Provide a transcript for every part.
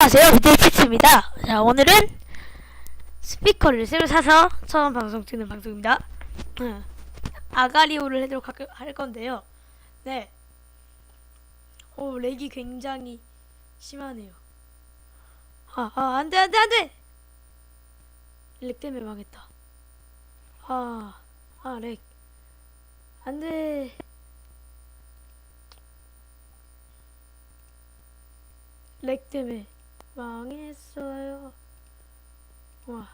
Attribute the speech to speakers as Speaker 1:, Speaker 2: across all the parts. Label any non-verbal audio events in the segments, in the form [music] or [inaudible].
Speaker 1: 안녕하세요. 비테이치입니다. 자 오늘은 스피커를 새로 사서 처음 방송 찍는 방송입니다. 음, 아가리오를 해도록 할, 할 건데요. 네. 오, 렉이 굉장히 심하네요. 아, 아 안 돼 안 돼 안 돼! 렉 때문에 망했다. 아, 아아렉. 안 돼. 렉 때문에 망했어요. 와,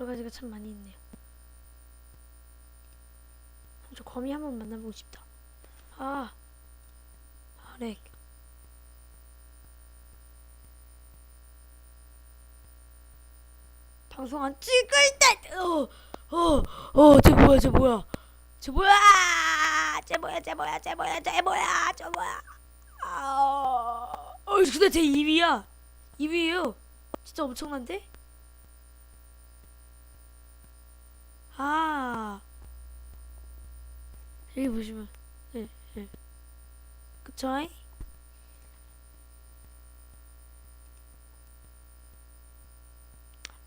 Speaker 1: 여러 가지가 참 많이 있네요. 저 거미 한번 만나보고 싶다. 아, 아, 렉. 방송 안 찍을 때, 어, 어, 어, 쟤 뭐야, 쟤 뭐야, 쟤 뭐야, 쟤 뭐야, 쟤 뭐야, 쟤 뭐야, 쟤 뭐야, 쟤 뭐야. 아, 어, 근데 제 2위야. 2위에요. 진짜 엄청난데? 아. 여기 보시면, 예, 예. 그쵸?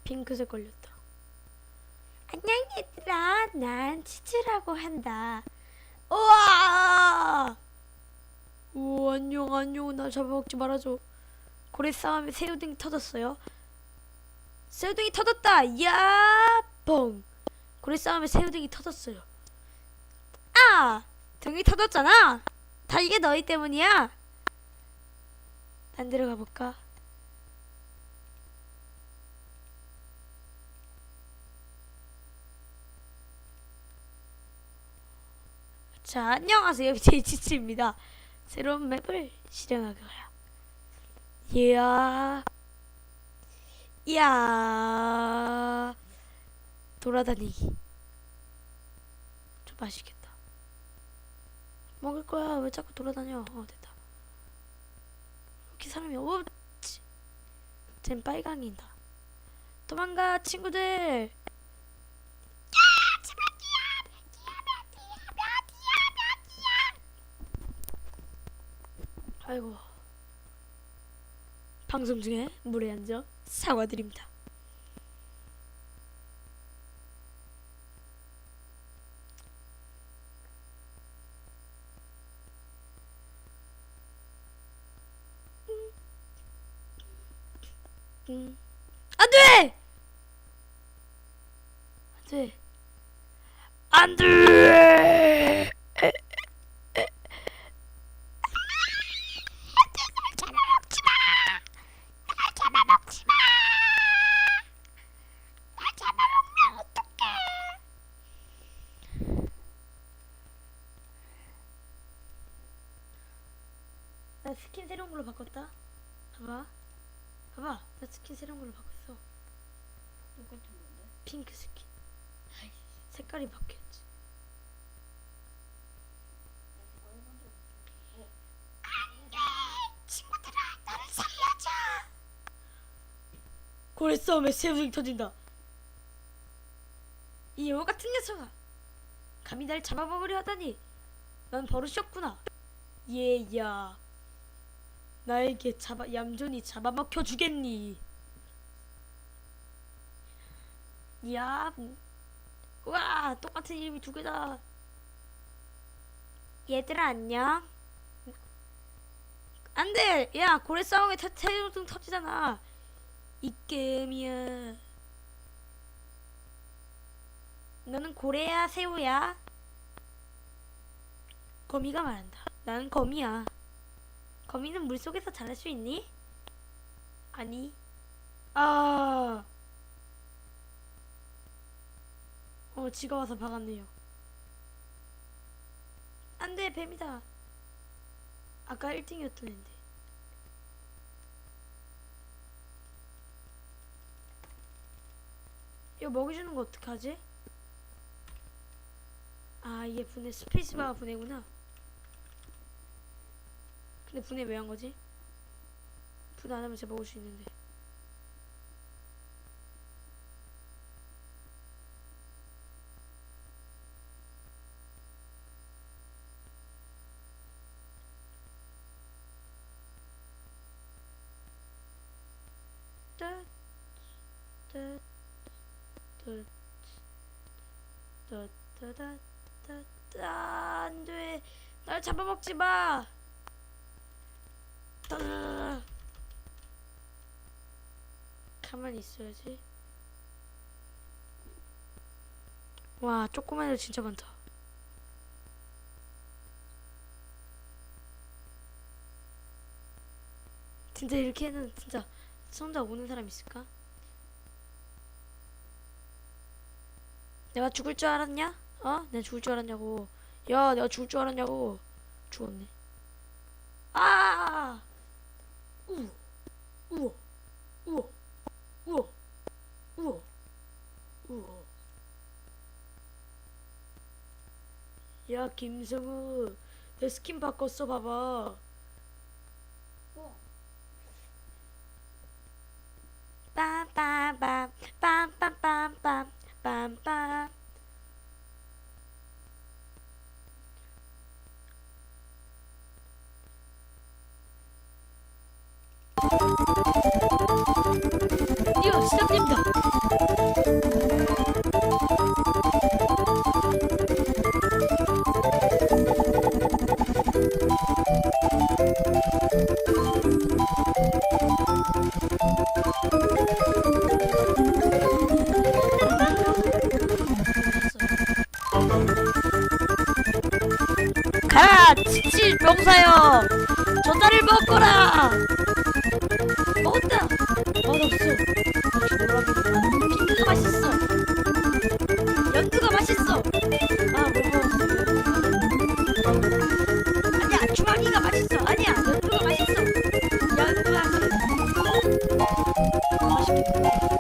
Speaker 1: 핑크색 걸렸다. 안녕 얘들아, 난 치즈라고 한다. 우와! 오 안녕 안녕 나 잡아먹지 말아줘 고래 싸움에 새우등이 터졌어요. 새우등이 터졌다. 야 뻥. 고래 싸움에 새우등이 터졌어요. 아 등이 터졌잖아. 다 이게 너희 때문이야. 딴 데로 가볼까? 자 안녕하세요. [laughs] 제이치치입니다. 새로운 맵을 실행하거라. 이 야, 이야, 돌아다니기. 좀 맛있겠다. 먹을 거야. 왜 자꾸 돌아다녀? 어, 됐다. 이렇게 사람이 없지. 쟨 빨강이다. 도망가, 친구들. 아이고 방송 중에 물에 앉아 사과드립니다. 음. 안 돼 안 돼 안 돼 나 스킨 새로운 걸로 바꿨다. 봐봐. 봐봐. 나 스킨 새로운 걸로 바꿨어.
Speaker 2: 똑같은 건데?
Speaker 1: 핑크 스킨. 색깔이 바뀌었지. 친구들아, 나를 살려줘. 고래 싸움에 새우등이 터진다. 이 여우 같은 녀석아. 감히 날 잡아먹으려 하다니. 넌 버릇이었구나. 얘야. 나에게 잡아 얌전히 잡아먹혀 주겠니? 야, 와 똑같은 이름이 두 개다. 얘들아 안녕. 안돼, 야 고래 싸움에 태- 태우등 터지잖아. 이 게임이야. 너는 고래야 새우야? 거미가 말한다. 나는 거미야. 거미는 물 속에서 자랄 수 있니? 아니. 아. 어, 지가 와서 박았네요. 안 돼, 뱀이다. 아까 1등이었던 앤데. 이거 먹여주는 거 어떡하지? 아, 이게 분해, 스페이스바가 분해구나. 근데 분해 왜 한 거지? 분해 안 하면 제가 먹을 수 있는데. 안돼 날 잡아먹지 마 가만히 있어야지 와 조그만 애들 진짜 많다 진짜 이렇게 해는 진짜 혼자 오는 사람 있을까? 내가 죽을 줄 알았냐? 어? 내가 죽을 줄 알았냐고. 야, 내가 죽을 줄 알았냐고. 죽었네. 아! 우와, 우와, 우와, 우와, 우와, 우와. 야, 김성우, 내 스킨 바꿨어, 봐봐.
Speaker 2: 어.
Speaker 1: 빰빰빰, 빰빰빰빰, 빰빰. 이거 시작됩니다. 저 딸을 먹거라. 먹었다. 맛없어. 핑크가 맛있어. 연두가 맛있어. 아, 못 먹었어. 아니야, 주황이가 맛있어. 아니야, 연두가 맛있어. 연두가 맛있어. 맛있겠다.